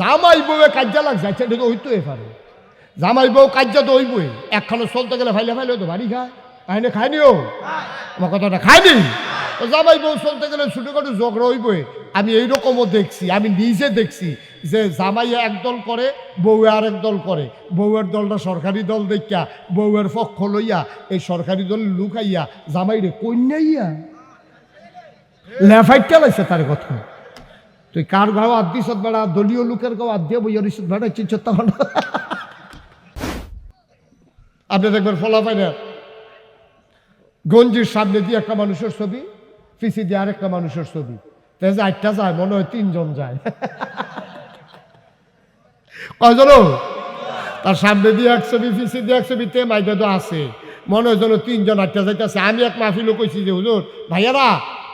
জামাই বউয়ে কাজ্যা লাগছে আচ্ছা এটা তো হইতো পারে। জামাই বউ কাজ্যা তো হইবই। একখানে চলতে গেলে ফাইলে ফাইলে তো বাড়ি খায়। কাহিনী খায়নিও আমার কথাটা খায়নি? তো জামাই বউ চলতে গেলে ছোটোখাটো ঝগড়া হইবই। আমি এইরকমও দেখছি, আমি নিজে দেখছি যে জামাই একদল করে বউয়ে আরেক দল করে। বউয়ের দলটা সরকারি দল দেখিয়া, বউয়ের পক্ষ লইয়া, এই সরকারি দল লুকাইয়া জামাই রে কন্যাইয়া লেফাইটটা লাগছে তার কথা। তুই কার গাও আদ দিস বেড়া? দলীয় লোকের গাও আদ বইয়া দিস বেড়া চিনছ তখন আপনি দেখবেন ফলাফাই না। গঞ্জির সামনে দিয়ে একটা মানুষের ছবি, পিছি দিয়ে আরেকটা মানুষের ছবি। তাই আটটা যায়, মনে হয় তিনজন যায়। কয়জন তার সামনে দিয়ে এক ছবি, পিছি দিয়ে এক ছবি, তে মাইদে তো আছে। মনে হয় যেন তিনজন আটটা যাইতেছে। আমি এক মাহফিলও কইছি যে, হুজুর, ভাইয়ারা,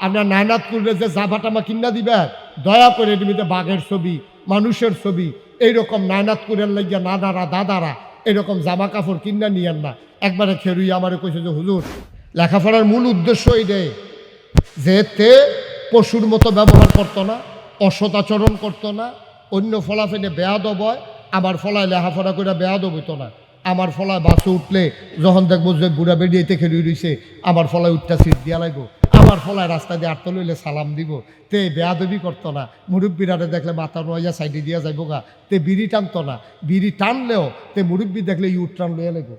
আপনার নায়নাত করলে যে জাফাটামা কিনা দিবেন দয়া করে এটিতে বাঘের ছবি, মানুষের ছবি, এইরকম নায়নাত করে লাগিয়া নানারা দাদারা, এরকম জামা কাপড় কিনা নিয়েন না। একবারে খেরুই আমারে কইছে যে, হুজুর, লেখাপড়ার মূল উদ্দেশ্য যে তে পশুর মতো ব্যবহার করতো না, অসৎ আচরণ করতো না, অন্য ফলাফেনে বেয়াদব হয়, আমার ফলায় লেখাপড়া করে বেয়াদব হইতো না। আমার ফলায় বাসে উঠলে যখন দেখব যে বুড়া বেরিয়েতে খেলি রইছে, আমার ফলায় উঠটা সিট দিয়া লাগবো আমার ফলায় রাস্তা দিয়ে আটতে লইলে সালাম দিব। তে বেয়াদবি করতো না। মুরব্বীরারে দেখলে মাথা নোয়া সাইডে দিয়া যাইব গা। তে বিড়ি টানতো না। বিড়ি টানলেও তে মুরব্বী দেখলে ইউট টান লইয়া লাগবো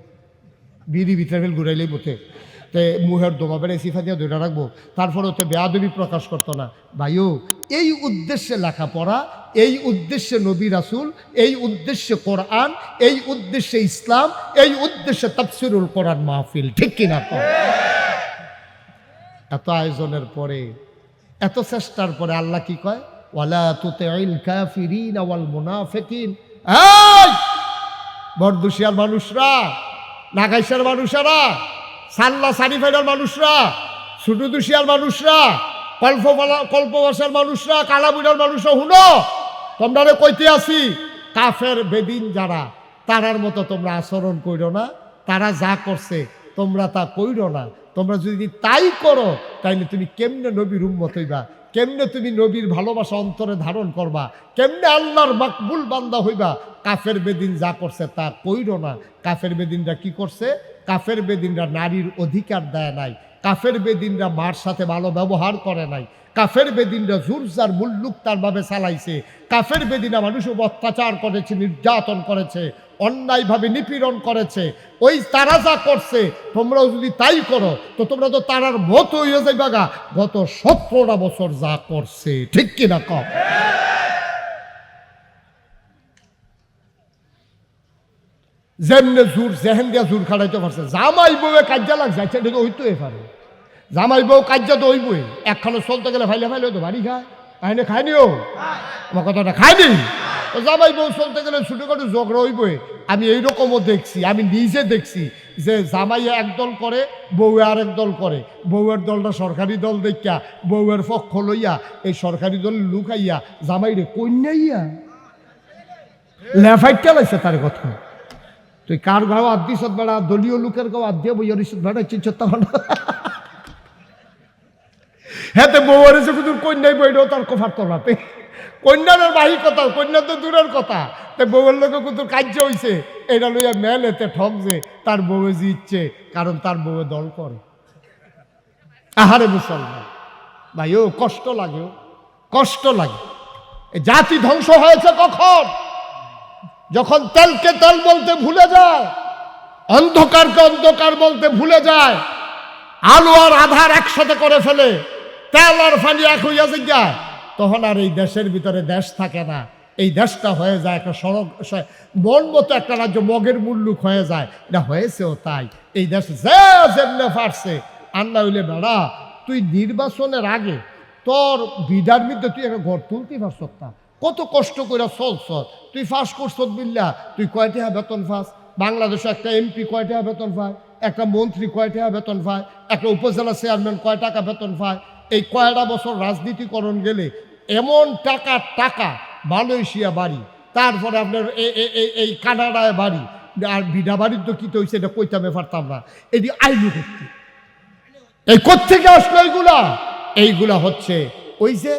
বিড়ি ভিতরে ফেল ঘুরাইলেই বটে তে। মুহের দমা বেড়ে সিফা দিয়ে ধরে রাখব। তারপরে ওতে বেয়াদবি প্রকাশ করতো না। ভাইও, এই উদ্দেশ্যে লেখাপড়া, এই উদ্দেশ্যে নবী রাসুল, এই উদ্দেশ্যে কোরআন, এই উদ্দেশ্যে ইসলাম, এই উদ্দেশ্যে তাফসিরুল কোরআন মাহফিল। ঠিক কিনা তো এত আয়োজনের পরে, এত চেষ্টার পরে আল্লাহ কি কয়? ওয়ালা তুতিল কাফিরিন ওয়াল মুনাফিকিন। বরদুশিয়ার মানুষরা, নাগাইশার মানুষেরা, সাল্লা সারিফাইডার মানুষরা সুটুদুশিয়ার মানুষরা কল্প কল্পবাসার মানুষরা কালাবুড়ার মানুষরা হুনো তোমরা কইতে আসি কাফের বেদিন যারা, তারার মতো তোমরা আচরণ কইরো না, তারা যা করছে তোমরা তা কইরো না। তোমরা যদি তাই করো, তাইলে তুমি কেমনে নবীর উম্মত হইবা? কেমনে তুমি নবীর ভালোবাসা অন্তরে ধারণ করবা? কেমনে আল্লাহর মাকবুল বান্দা হইবা? কাফের বেদিন যা করছে তা কইরো না। কাফের বেদিনরা কি করছে? কাফের বেদিনরা নারীর অধিকার দেয় নাই। কাফের বেদিনরা মার সাথে ভালো ব্যবহার করে নাই। কাফের বেদিনরা জুরজার মুল্লুক তারভাবে চালাইছে। কাফের বেদিনা মানুষ অত্যাচার করেছে, নির্যাতন করেছে। অন্যায়ভাবে নিপীড়ন করেছে, ওই তারা যা করছে, তোমরাও যদি তাই করো, তো তোমরা তো তারার মতো হয়ে যাইবা গা। গত সতেরোটা বছর যা করছে, ঠিক কিনা কম যেমনে জোর জেহেন দিয়া জোর খাড়াইতে পারছে, জামাই বউয়ে কাজ্যা লাগছে আচ্ছা এটা পারে। জামাই বউ কাজ্যা তো হইবই, একখানে চলতে গেলে ফাইলে ফাইলে তো বাড়ি খায়। কাহিনী খায়নিও আমার কথাটা খায়নি জামাই বউ চলতে গেলে ছোটোখাটো ঝগড়া হইবই। আমি এইরকমও দেখছি, আমি নিজে দেখছি যে জামাই একদল করে বউয়ে আরেক দল করে। বউয়ের দলটা সরকারি দল দেখিয়া, বউয়ের পক্ষ লইয়া এই সরকারি দল লুকাইয়া জামাই রে কন্যাইয়া লেফাইটটা লাগছে তার কথা? তুই কার গাও আদ দিস বেড়া? দলীয় লোকের গাও আদ দিয়ে বইয়া দিস বেড়া তখন হ্যাঁ তো বউয়ারে যে কন্যাই বইটাও তার কফার তোলাতে কন্যার বাহি কথা কন্যা তো দূরের কথা। তো বউয়ের লোকে কিন্তু কার্য হইছে। এটা লইয়া মেল এতে ঠকছে তার বউয়ে জিতছে, কারণ তার বউয়ে দল করে। আহারে মুসলমান। ভাই, ও কষ্ট লাগে কষ্ট লাগে। জাতি ধ্বংস হয়েছে কখন? যখন তেলকে তেল বলতে ভুলে যায়, অন্ধকারকে অন্ধকার বলতে ভুলে যায়, আলো আর আধার একসাথে করে ফেলে, তেল আর ফানি এক হইয়া যায় তখন আর এই দেশের ভিতরে দেশ থাকে না। এই দেশটা হয়ে যায় একটা সড়ক মন মতো একটা রাজ্য, মগের মুল্লুক হয়ে যায়। এটা হয়েছেও তাই। এই দেশ যে পারছে আন্না হইলে বেড়া, তুই নির্বাচনের আগে তোর বিডার মধ্যে তুই একটা ঘর তুলতে পারছ না কত কষ্ট করে চলছ। তুই ফাঁস করছ বিল্লা, তুই কয়টা বেতন ফাঁস? বাংলাদেশে একটা এমপি কয় টাকা বেতন পায় একটা মন্ত্রী কয় টাকা বেতন পায় একটা উপজেলা চেয়ারম্যান কয় টাকা বেতন পায় এই কয়টা বছর রাজনীতিকরণ গেলে এমন টাকা টাকা, মালয়েশিয়া বাড়ি, তারপরে আপনার এই কানাডায় বাড়ি, আর বিডা বাড়ির তো কী তো হয়েছে এটা কইতামে পারতাম না। এটি আইনু করতে এই কোত্থেকে আসলো এইগুলা? এইগুলা হচ্ছে ওই যে,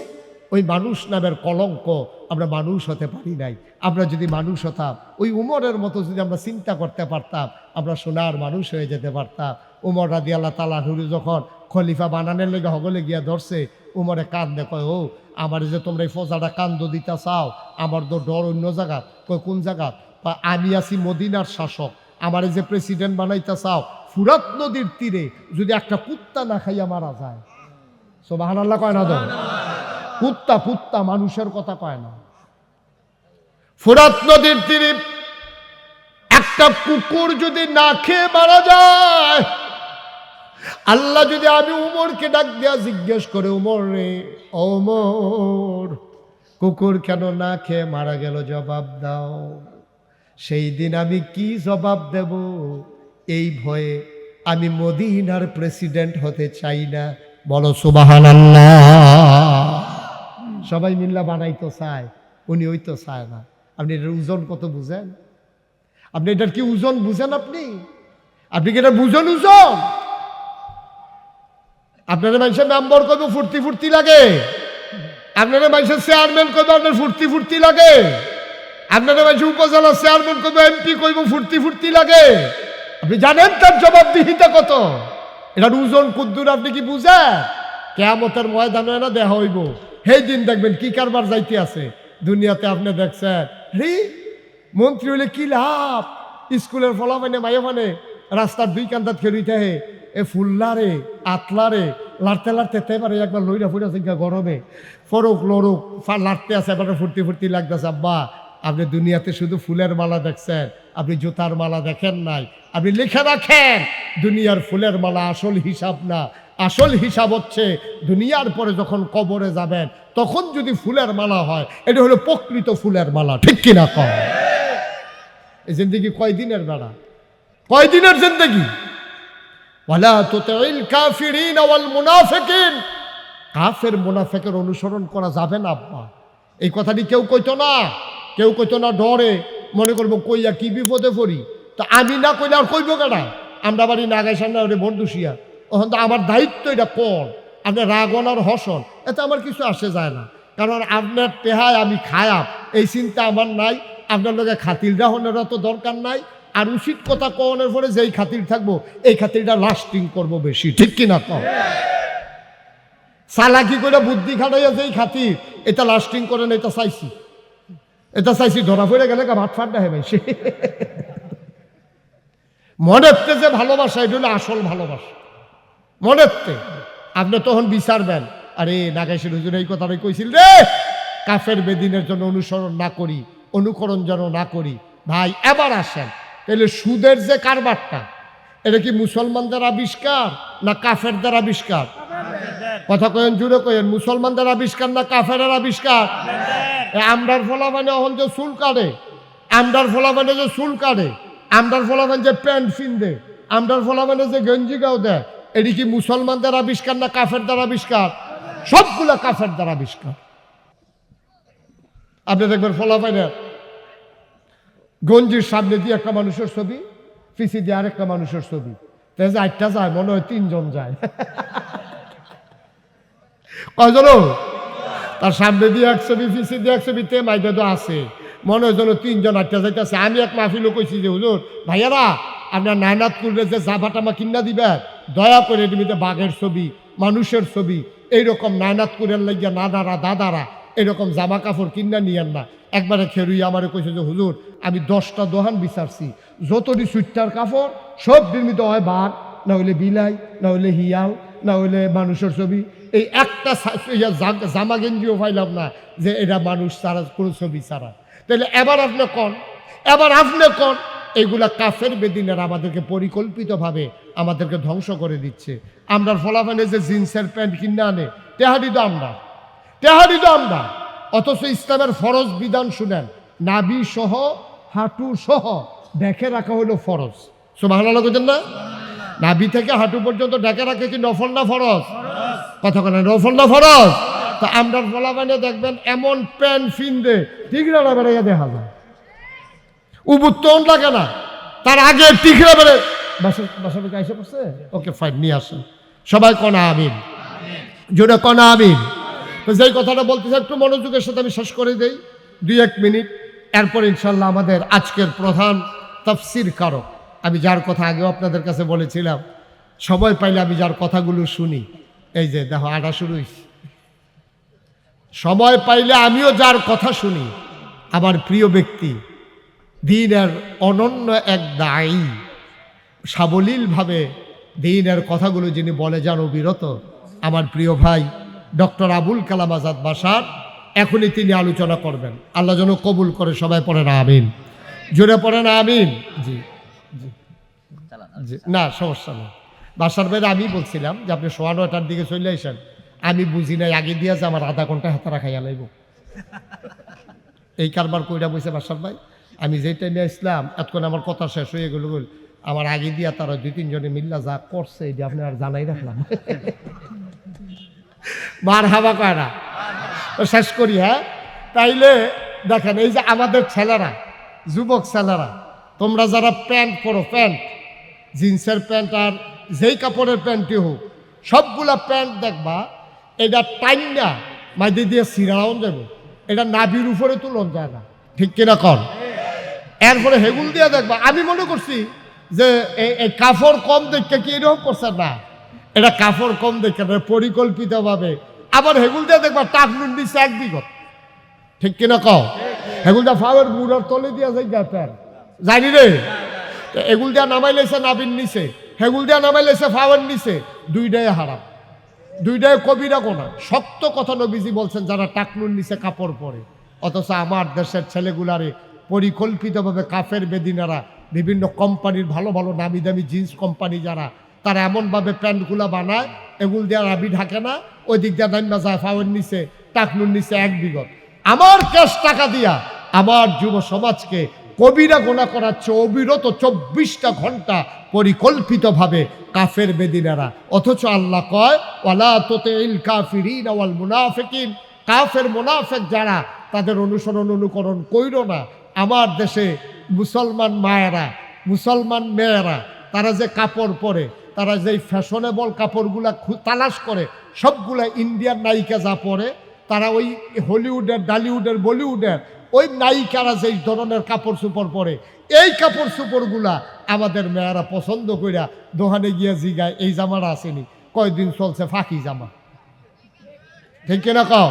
ওই মানুষ নামের কলঙ্ক, আমরা মানুষ হতে পারি নাই। আমরা যদি মানুষ হতাম, ওই উমরের মতো যদি আমরা চিন্তা করতে পারতাম, আমরা সোনার মানুষ হয়ে যেতে পারতাম। উমর রাদি আল্লাহ তালা নুরু যখন খলিফা বানানের লেগে হগলে গিয়া ধরছে, উমরে কান কয়, ও আমার যে তোমরা এই ফজাটা কান্দ দিতে চাও আমার তো ডর অন্য জায়গা কয় কোন জায়গা? আমি আছি মদিনার শাসক আমার যে প্রেসিডেন্ট বানাইতে চাও, ফুরাত নদীর তীরে যদি একটা কুত্তা না খাইয়া মারা যায়। সোবাহান আল্লাহ কয় না তো? কুত্তা কুত্তা মানুষের কথা কয় না। ফুরাত নদীর তীরে একটা কুকুর যদি না খেয়ে মারা যায় আল্লাহ যদি আমি উমরকে ডাক দেয়া জিজ্ঞেস করে, উমর রে ওমর কুকুর কেন না খেয়ে মারা গেল? জবাব দাও। সেই দিন আমি কি জবাব দেব? এই ভয়ে আমি মদিনার প্রেসিডেন্ট হতে চাই না। বলো সুবাহান সবাই মিল্লা বানাই তো চায়, উনি ওই তো চায় না। আপনি এটার ওজন কত বুঝেন? আপনি এটার কি ওজন বুঝেন আপনি? আপনি কি এটা বুঝেন ওজন? আপনার মানুষের মেম্বার করব ফুর্তি ফুর্তি লাগে। আপনার মানুষের চেয়ারম্যান করব আপনার ফুর্তি ফুর্তি লাগে? আপনার মানুষের উপজেলা চেয়ারম্যান করব এমপি করব ফুর্তি ফুর্তি লাগে। আপনি জানেন তার জবাবদিহিতা কত? এটার ওজন কুদ্দুর আপনি কি বুঝেন? কেয়ামতের ময়দানে না দেহা হইব। সেই দিন দেখবেন কি কারবার যাইতে আছে। দুনিয়াতে আপনি দেখছেন, রে, মন্ত্রী হইলে কি লাভ? স্কুলের ফলাফানে মায়ে মানে রাস্তার দুই কান্দাত খেলুইতে হে। এ ফুল্লারে, আতলারে লাড়তে লাড়তে পারে, একবার লইরা ফুটা সিঙ্গা গরমে। ফরক লড়ুক লাড়তে আছে, এবার ফুর্তি ফুর্তি লাগতেছে, আব্বা, আপনি দুনিয়াতে শুধু ফুলের মালা দেখছেন, আপনি জুতার মালা দেখেন নাই, আপনি লিখে রাখেন, দুনিয়ার ফুলের মালা আসল হিসাব না। আসল হিসাব হচ্ছে, দুনিয়ার পরে যখন কবরে যাবেন, তখন যদি ফুলের মালা হয়, এটা হলো প্রকৃত ফুলের মালা, ঠিক কিনা কম এই জিন্দগি কয়দিনের বেড়া? কয়দিনের জিন্দগি? ওয়ালা তুতিল কাফিরিন ওয়াল কাফের মুনাফিকের অনুসরণ করা যাবে না, আব্বা। এই কথাটি কেউ কইতো না। কেউ কইতো না ডরে মনে করব কইয়া কি বিপদে পড়ি? তা আমি না কইলে আর কইব কেনা আমরা বাড়ি নাগাই সামনে ওরে বন্ধুসিয়া ওখান তো আমার দায়িত্ব এটা কোন আপনার রাগন আর হসন এতে আমার কিছু আসে যায় না। কারণ আপনার টেহায় আমি খায়াম এই চিন্তা আমার নাই। আপনার লোকে খাতির রাহনেরও তো দরকার নাই। আর উচিত কথা কনের পরে যেই খাতির থাকব, এই খাতিরটা লাস্টিং করব বেশি। ঠিক কিনা কম চালাকি করে বুদ্ধি খাটাইয়া যেই খাতির, এটা লাস্টিং করে না, এটা চাইছি। এটা চাইছি, ধরা পড়ে গেলে ভাত ফাট দেয় ভাই সে মনেতে যে ভালোবাসা, এটা হলো আসল ভালোবাসা। মনেতে আপনি তখন বিচারবেন আরে নাগেশের হুজুর এই কথাটাই কইছিল রে। কাফের বেদিনের জন্য অনুসরণ না করি, অনুকরণ যেন না করি। ভাই, এবার আসেন। তাহলে সুদের যে কারবারটা, এটা কি মুসলমানদের আবিষ্কার না কাফেরদের আবিষ্কার? কথা কয়েন জুড়ে কয়েন, মুসলমানদের আবিষ্কার না কাফেরের আবিষ্কার? আমরার ফলা মানে এখন যে চুল কাটে, আমরার ফলা মানে যে চুল কাটে, আমরার ফলা মানে যে প্যান্ট ফিনদে আমরার ফলা মানে যে গেঞ্জি গাও দেয়, এটি কি মুসলমানদের আবিষ্কার না কাফেরদের আবিষ্কার? সবগুলা কাফেরদের আবিষ্কার। আপনি দেখবেন ফলা পাইনা গঞ্জির সামনে দিয়ে একটা মানুষের ছবি, পিছি দিয়ে আরেকটা মানুষের ছবি। যে আটটা যায়, মনে হয় তিনজন যায়। কয়জন তার সামনে দিয়ে এক ছবি পিছিয়ে দিয়ে এক ছবি, তে মাইদে তো আছে। মনে হয় যেন তিনজন আটটা যাইতেছে। আমি এক মাহফিলও কইছি যে, হুজুর, ভাইয়ারা, আপনার নায়নাত করলে যে জাভাটামা কিনা দিবেন দয়া করে এটিতে বাঘের ছবি, মানুষের ছবি, এইরকম নায়নাত করে লাগিয়া নাদারা, দাদারা এরকম জামা কাপড় কিনা নিয়েন না। একবারে খেরুই আমারে কইছে যে, হুজুর, আমি দশটা দোহান বিচারছি। যতটি সুইটার কাপড়, সব নির্মিত হয় বাঘ, না হইলে বিলাই, না হইলে হিয়াল, না হইলে মানুষের ছবি। এই একটা জামা গেঞ্জিও পাইলাম না যে, এটা মানুষ ছাড়া কোনো ছবি ছাড়া। তাহলে এবার আপনি কন? এবার আপনি কন? এগুলা কাফের বেদিনের আমাদেরকে পরিকল্পিতভাবে আমাদেরকে ধ্বংস করে দিচ্ছে। আমরা ফলাফলে যে জিন্সের প্যান্ট কিনে আনে, তেহারি তো আমরা। তেহারি তো আমরা অথচ ইসলামের ফরজ বিধান শুনেন নাবি সহ, হাঁটু সহ দেখে রাখা হলো ফরজ। সুবাহ না? নাবি থেকে হাঁটু পর্যন্ত ডেকে রাখে কি নফল না ফরজ? কথা কেন নফল না ফরজ? তা আমরা ফলা মানে দেখবেন এমন প্যান প্যান্ট ফিনদে টিকরা বেড়াইয়া দেখা যায়। উবুত্তন লাগে না, তার আগে টিকরা বেড়ে বাসা বাসা পড়ছে? ওকে ফাইন নিয়ে আসেন। সবাই কনা আমিন। জোরে কনা আমিন। যেই কথাটা বলতে চাই, একটু মনোযোগের সাথে আমি শেষ করে দেই। দুই এক মিনিট। এরপর ইনশাল্লাহ আমাদের আজকের প্রধান তফসির কারক। আমি যার কথা আগেও আপনাদের কাছে বলেছিলাম সময় পাইলে আমি যার কথাগুলো শুনি। এই যে দেখো, আটা শুরু সময় পাইলে আমিও যার কথা শুনি। আমার প্রিয় ব্যক্তি, দিনের অনন্য এক দায়ী, সাবলীলভাবে দিনের কথাগুলো যিনি বলে যান অবিরত। আমার প্রিয় ভাই ডক্টর আবুল কালাম আজাদ বাসার। এখনই তিনি আলোচনা করবেন। আল্লাহ যেন কবুল করে, সবাই পড়েন আমিন। জোরে পড়েন আমিন? জি জি। না, সমস্যা নেই। বাসার বাইরে আমি বলছিলাম যে আপনি সোয়া নয়টার দিকে চলে আসেন। আমি বুঝি নাই, আগে দিয়ে যে আমার আধা ঘণ্টা হাতে রাখাইয়া লাইব। এই কারবার কইরা বসে বাসার ভাই, আমি যেই টাইমে আসলাম, এতক্ষণ আমার কথা শেষ হয়ে গেল আমার আগে দিয়া তারা দুই তিনজনে মিল্লা যা করছে, এটা আপনি আর জানাই রাখলাম। মার হাবা কয় না? শেষ করি হ্যাঁ? তাইলে দেখেন, এই যে আমাদের ছেলেরা, যুবক ছেলেরা, তোমরা যারা প্যান্ট পরো, প্যান্ট, জিন্সের প্যান্ট আর যেই কাপড়ের প্যান্টই হোক, সবগুলা প্যান্ট দেখবা, এটা টাইম না মাইদি দিয়ে সিরাউন যাবে এটা নাভির উপরে তুলন যায় না। ঠিক কিনা কর এরপরে হেগুল দিয়ে দেখবা, আমি মনে করছি যে এই- কাপড় কম দেখতে কি এরকম করছে না। এটা কাপড় কম দেখে পরিকল্পিতভাবে। আবার হেগুল দিয়ে দেখবা টাকনুন দিচ্ছে এক ঠিক কিনা কও? হেগুল দা ফাওয়ার মুড়ার তলে দিয়া যাই জানি রে? এগুল দিয়া নামাই লেছে নাবিন নিছে হেগুল দিয়া নামাই লেছে ফাওয়ার নিছে দুইটাই হারাম। দুইটাই কবিরা গোনা। শক্ত কথা নবীজি বলছেন, যারা টাকনুন নিচে কাপড় পরে। অথচ আমার দেশের ছেলেগুলারে পরিকল্পিতভাবে কাফের বেদিনারা বিভিন্ন কোম্পানির ভালো ভালো নামি দামি জিন্স কোম্পানি যারা তারা এমনভাবে প্যান্টগুলো বানায়, এগুল দিয়ে রাবি ঢাকে না, ওই দিক দিয়ে নাইমা যায় ফাওয়ার নিচে টাকনুন নিচে এক বিগত। আমার ক্যাশ টাকা দিয়া আমার যুব সমাজকে কবিরা গোনা করাচ্ছে অবিরত চব্বিশটা ঘণ্টা পরিকল্পিতভাবে কাফের বেদিনারা। অথচ আল্লাহ কয়, ওয়ালা তোতে ইল কাফিরিন ওয়াল মুনাফিকিন। কাফের মুনাফেক যারা, তাদের অনুসরণ অনুকরণ কইরো না। আমার দেশে মুসলমান মায়েরা, মুসলমান মেয়েরা, তারা যে কাপড় পরে তারা যে ফ্যাশনেবল কাপড়গুলা তালাশ করে, সবগুলা ইন্ডিয়ান নায়িকা যা পরে, তারা ওই হলিউডের ডালিউডের বলিউডের ওই নায়িকারা যেই ধরনের কাপড় চোপড় পরে, এই কাপড় চোপড়গুলা আমাদের মেয়েরা পছন্দ কইরা দোকানে গিয়ে জিগায়, এই জামাটা আসেনি, কয়দিন চলছে ফাঁকি জামা? ঠিক কিনা কও?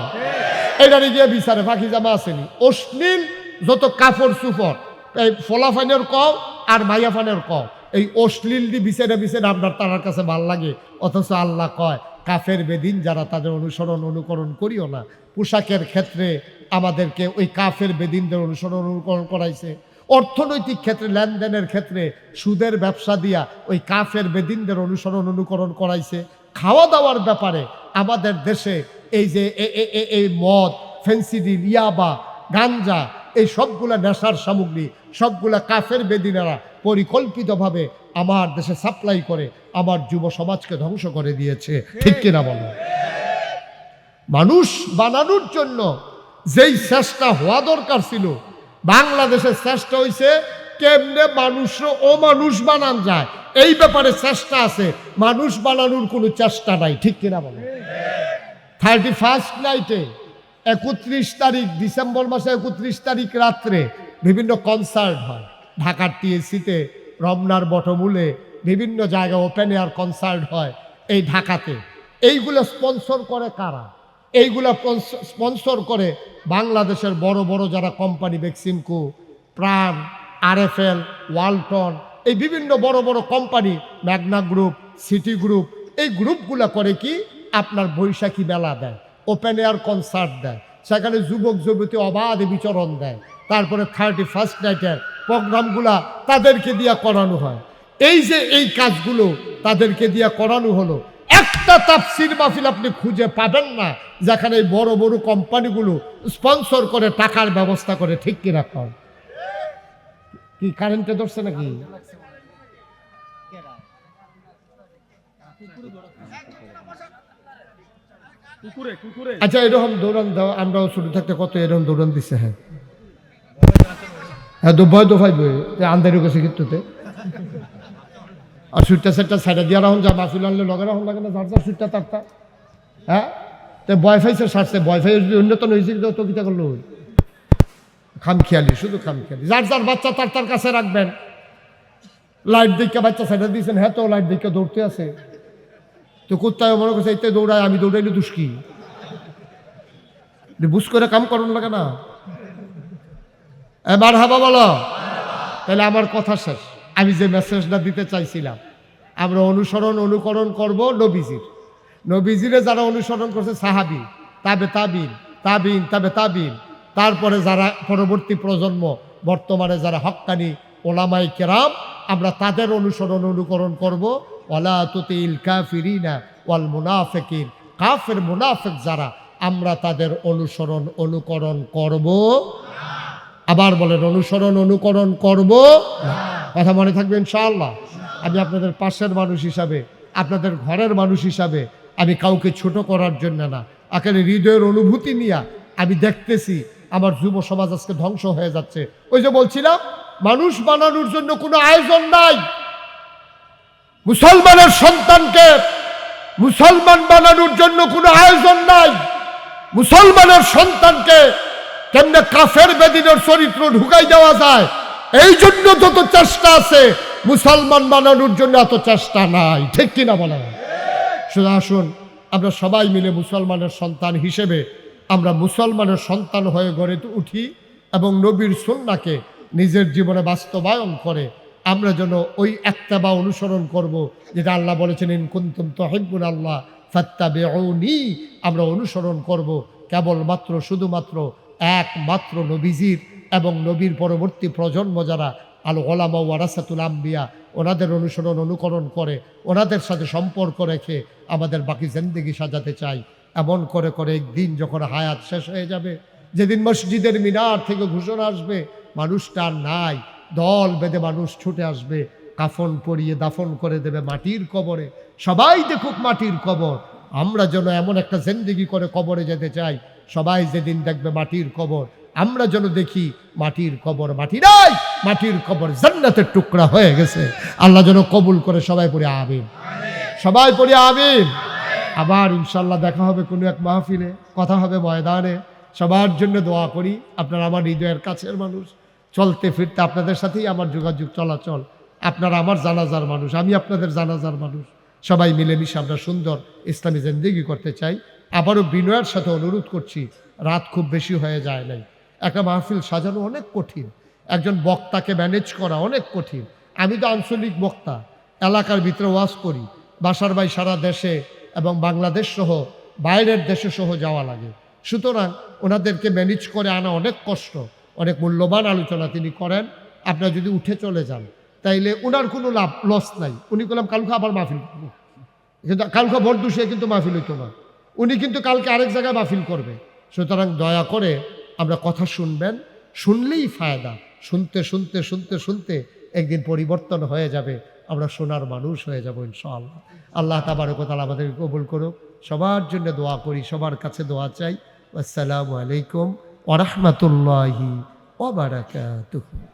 এটারে গিয়ে বিচারে, ফাঁকি জামা আসেনি। অশ্লীল যত কাপড় চুপড়, এই ফলাফানের কও আর মাইয়াফানের কও। এই অশ্লীল দি বিচারে বিচারে আপনার তার কাছে ভালো লাগে। অথচ আল্লাহ কয়, কাফের বেদিন যারা তাদের অনুসরণ অনুকরণ করিও না। পোশাকের ক্ষেত্রে আমাদেরকে ওই কাফের বেদিনদের অনুসরণ অনুকরণ করাইছে। অর্থনৈতিক ক্ষেত্রে, লেনদেনের ক্ষেত্রে সুদের ব্যবসা দিয়া ওই কাফের বেদিনদের অনুসরণ অনুকরণ করাইছে। খাওয়া দাওয়ার ব্যাপারে আমাদের দেশে এই যে এই মদ ফেন্সিডি ইয়াবা গাঞ্জা, এই সবগুলা নেশার সামগ্রী, সবগুলা কাফের বেদিনেরা পরিকল্পিতভাবে আমার দেশে সাপ্লাই করে, আমার যুব সমাজকে ধ্বংস করে দিয়েছে। ঠিক কিনা বলো? মানুষ বানানোর জন্য যেই চেষ্টা হওয়া দরকার ছিল, বাংলাদেশের চেষ্টা হয়েছে কেমনে মানুষ ও মানুষ বানান যায়। এই ব্যাপারে চেষ্টা আছে, মানুষ বানানোর কোনো চেষ্টা নাই, ঠিক কিনা বলো? থার্টি ফার্স্ট নাইটে একত্রিশ তারিখ, ডিসেম্বর মাসে একত্রিশ তারিখ রাত্রে বিভিন্ন কনসার্ট হয়। ঢাকার টিএসিতে রমনার বটমূলে বিভিন্ন জায়গায় ওপেন এয়ার কনসার্ট হয় এই ঢাকাতে। এইগুলো স্পন্সর করে কারা? এইগুলো স্পন্সর করে বাংলাদেশের বড় বড় যারা কোম্পানি বেক্সিমকো প্রাণ আরএফএল ওয়ালটন এই বিভিন্ন বড় বড় company Magna group City group এই গ্রুপগুলো করে কি আপনার বৈশাখী মেলা দেয় ওপেন এয়ার কনসার্ট দেয়, সেখানে যুবক যুবতী অবাধে বিচরণ দেয়, তারপরে থার্টি ফার্স্ট নাইটের প্রোগ্রামগুলা তাদেরকে দিয়া করানো হয়। এই যে এই কাজগুলো তাদেরকে দিয়া করানো হলো একটা তাফসির মাহফিল আপনি খুঁজে পাবেন না যেখানে এই বড় বড় কোম্পানিগুলো স্পন্সর করে টাকার ব্যবস্থা করে ঠিক কিনা কর কি কারেন্টে ধরছে নাকি? আচ্ছা এরকম দৌড়ান দাও আমরাও ছোট থাকতে কত এরকম দৌড়ান দিছে হ্যাঁ। হ্যাঁ দোবাই দোফাই বই আন্দারি গেছে কিন্তু আর সুইটটা সেটটা সাইডে দিয়া রাখুন যা মাসুল আনলে লগে রাখুন লাগে না, যার যার সুইটটা তারটা হ্যাঁ? তো ওয়াইফাই সে সারছে ওয়াইফাই যদি উন্নত হয়েছে, তো কিতা করল? খামখেয়ালি শুধু খামখেয়ালি যার যার বাচ্চা তার তার কাছে রাখবেন। লাইট দিকে বাচ্চা সাইডে দিয়েছেন হ্যাঁ তো লাইট দিকে দৌড়তে আছে। তো কোথায় মনে করছে এতে দৌড়ায়, আমি দৌড়াইলে দুষ্কি। বুঝ করে কাম করুন লাগে না। এবার হাবা বলো। তাহলে আমার কথা শেষ। আমি যে মেসেজটা দিতে চাইছিলাম, আমরা অনুসরণ, অনুকরণ করব নবীজির। নবীজিরে যারা অনুসরণ করছে, সাহাবি, তাবে তাবিন তাবিন, তাবে তাবিন। তারপরে যারা পরবর্তী প্রজন্ম, বর্তমানে যারা হক্কানি ওলামাই কেরাম, আমরা তাদের অনুসরণ, অনুকরণ করব। ওলা তুতিল কাফিরিনা ওয়াল মুনাফেকিন। কাফের মুনাফেক যারা, আমরা তাদের অনুসরণ, অনুকরণ করব। আবার বলেন, অনুসরণ, অনুকরণ করব কথা মনে থাকবে ইনশাআল্লাহ? আমি আপনাদের পাশের মানুষ হিসাবে, আপনাদের ঘরের মানুষ হিসাবে আমি কাউকে ছোট করার জন্য না। আকারে হৃদয়ের অনুভূতি নিয়ে আমি দেখতেছি আমার যুব সমাজ আজকে ধ্বংস হয়ে যাচ্ছে। ওই যে বলছিলাম, মানুষ বানানোর জন্য কোনো আয়োজন নাই। মুসলমানের সন্তানকে মুসলমান বানানোর জন্য কোনো আয়োজন নাই। মুসলমানের সন্তানকে কেমনে কাফের বেদিনের চরিত্র ঢুকাই দেওয়া যায়? এই জন্য যত চেষ্টা আছে। মুসলমান বানানোর জন্য এত চেষ্টা নাই। ঠিক কিনা বলা শুধু আসুন, আমরা সবাই মিলে মুসলমানের সন্তান হিসেবে আমরা মুসলমানের সন্তান হয়ে গড়ে উঠি এবং নবীর সন্নাকে নিজের জীবনে বাস্তবায়ন করে আমরা যেন ওই একটা বা অনুসরণ করব যেটা আল্লাহ বলেছেন, ইন কুন্তুম তহিবুল আল্লাহ ফাত্তাবিউনি। আমরা অনুসরণ করব কেবলমাত্র, শুধুমাত্র একমাত্র নবীজির এবং নবীর পরবর্তী প্রজন্ম যারা আল ওলামা ওয়ারাসাতুল আম্বিয়া, ওনাদের অনুসরণ অনুকরণ করে, ওনাদের সাথে সম্পর্ক রেখে আমাদের বাকি জিন্দেগি সাজাতে চাই। এমন করে করে একদিন যখন হায়াত শেষ হয়ে যাবে, যেদিন মসজিদের মিনার থেকে ঘোষণা আসবে, মানুষটা নাই। দল বেঁধে মানুষ ছুটে আসবে, কাফন পরিয়ে দাফন করে দেবে মাটির কবরে। সবাই দেখুক মাটির কবর। আমরা যেন এমন একটা জিন্দিগি করে কবরে যেতে চাই সবাই যেদিন দেখবে মাটির কবর, আমরা যেন দেখি মাটির কবর মাটি নাই, মাটির কবর জান্নাতের টুকরা হয়ে গেছে। আল্লাহ যেন কবুল করে সবাই পড়ে আবিন সবাই পড়ে আবিন আবার ইনশাল্লাহ দেখা হবে কোনো এক মাহফিলে, কথা হবে ময়দানে। সবার জন্য দোয়া করি, আপনারা আমার হৃদয়ের কাছের মানুষ। চলতে ফিরতে আপনাদের সাথেই আমার যোগাযোগ চলাচল। আপনারা আমার জানাজার মানুষ, আমি আপনাদের জানাজার মানুষ। সবাই মিলেমিশে আমরা সুন্দর ইসলামী জিন্দিগি করতে চাই। আবারও বিনয়ের সাথে অনুরোধ করছি, রাত খুব বেশি হয়ে যায় নাই। একটা মাহফিল সাজানো অনেক কঠিন। একজন বক্তাকে ম্যানেজ করা অনেক কঠিন। আমি তো আঞ্চলিক বক্তা, এলাকার ভিতরে ওয়াজ করি। বাসার বাই সারা দেশে এবং বাংলাদেশ সহ, বাইরের দেশে সহ যাওয়া লাগে। সুতরাং ওনাদেরকে ম্যানেজ করে আনা অনেক কষ্ট, অনেক মূল্যবান আলোচনা তিনি করেন। আপনারা যদি উঠে চলে যান, তাইলে ওনার কোনো লাভ লস নাই। উনি বললাম, কালকে আবার মাহফিল কিন্তু কালকে ভোট কিন্তু মাহফিল হইতো না। উনি কিন্তু কালকে আরেক জায়গায় মাহফিল করবে। সুতরাং দয়া করে আমরা কথা শুনবেন, শুনলেই ফায়দা। শুনতে শুনতে শুনতে শুনতে একদিন পরিবর্তন হয়ে যাবে। আমরা সোনার মানুষ হয়ে যাব ইনশাআল্লাহ। আল্লাহ তাবারকতাল আমাদের কবুল করুক। সবার জন্য দোয়া করি, সবার কাছে দোয়া চাই। আসসালামু আলাইকুম ওরহমতুল্লাহি ওবরাকাতুহু